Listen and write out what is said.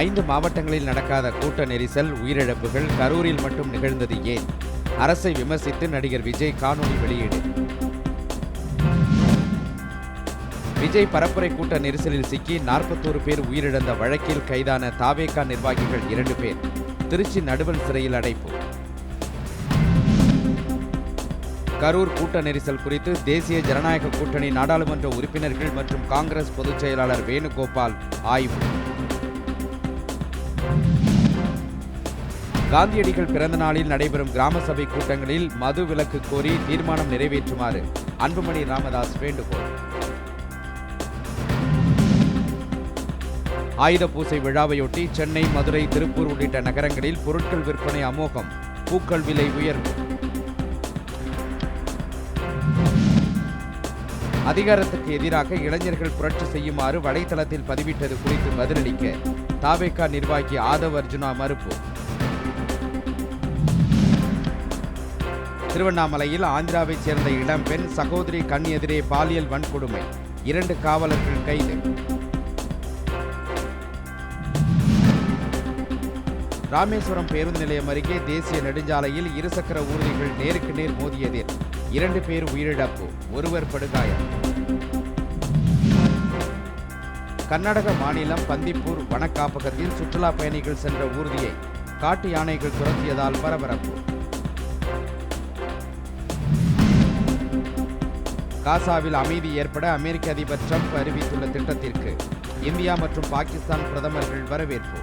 ஐந்து மாவட்டங்களில் நடக்காத கூட்ட நெரிசல் உயிரிழப்புகள் கரூரில் மட்டும் நிகழ்ந்தது ஏன்? அரசை விமர்சித்து நடிகர் விஜய் காணொலி வெளியீடு. விஜய் பரப்புரை கூட்ட நெரிசலில் சிக்கி நாற்பத்தோரு பேர் உயிரிழந்த வழக்கில் கைதான தாவேகா நிர்வாகிகள் இரண்டு பேர். திருச்சி நடுவல் சிறையில் அடைப்பு. கரூர் கூட்ட நெரிசல் குறித்து தேசிய ஜனநாயக கூட்டணி நாடாளுமன்ற உறுப்பினர்கள் மற்றும் காங்கிரஸ் பொதுச் செயலாளர் வேணுகோபால் ஆய்வு. காந்தியடிகள் பிறந்த நாளில் நடைபெறும் கிராம சபை கூட்டங்களில் மது விலக்கு கோரி தீர்மானம் நிறைவேற்றுமாறு அன்புமணி ராமதாஸ் வேண்டுகோள். ஆயுத பூசை விழாவையொட்டி சென்னை மதுரை திருப்பூர் உள்ளிட்ட நகரங்களில் பொருட்கள் விற்பனை அமோகம் பூக்கள் விலை உயர்வு. அதிகாரத்துக்கு எதிராக இளைஞர்கள் புரட்சி செய்யுமாறு வலைதளத்தில் பதிவிட்டது குறித்து பதிலளிக்க தாவேகா நிர்வாகி ஆதவ் அர்ஜுனா மறுப்பு. திருவண்ணாமலையில் ஆந்திராவைச் சேர்ந்த இளம்பெண் சகோதரி கண் எதிரே பாலியல் வன்கொடுமை. இரண்டு காவலர்கள் கைது. ராமேஸ்வரம் பேருந்து நிலையம் அருகே தேசிய நெடுஞ்சாலையில் இருசக்கர ஊர்திகள் நேருக்கு நேர் மோதியதில் இரண்டு பேர் உயிரிழப்பு ஒருவர் படுகாயம். கர்நாடக மாநிலம் பந்திப்பூர் வனக்காப்பகத்தில் சுற்றுலா பயணிகள் சென்ற ஊர்தியை காட்டு யானைகள் துரத்தியதால் பரபரப்பு. காசாவில் அமைதி ஏற்பட அமெரிக்க அதிபர் ட்ரம்ப் அறிவித்துள்ள திட்டத்திற்கு இந்தியா மற்றும் பாகிஸ்தான் பிரதமர்கள் வரவேற்பு.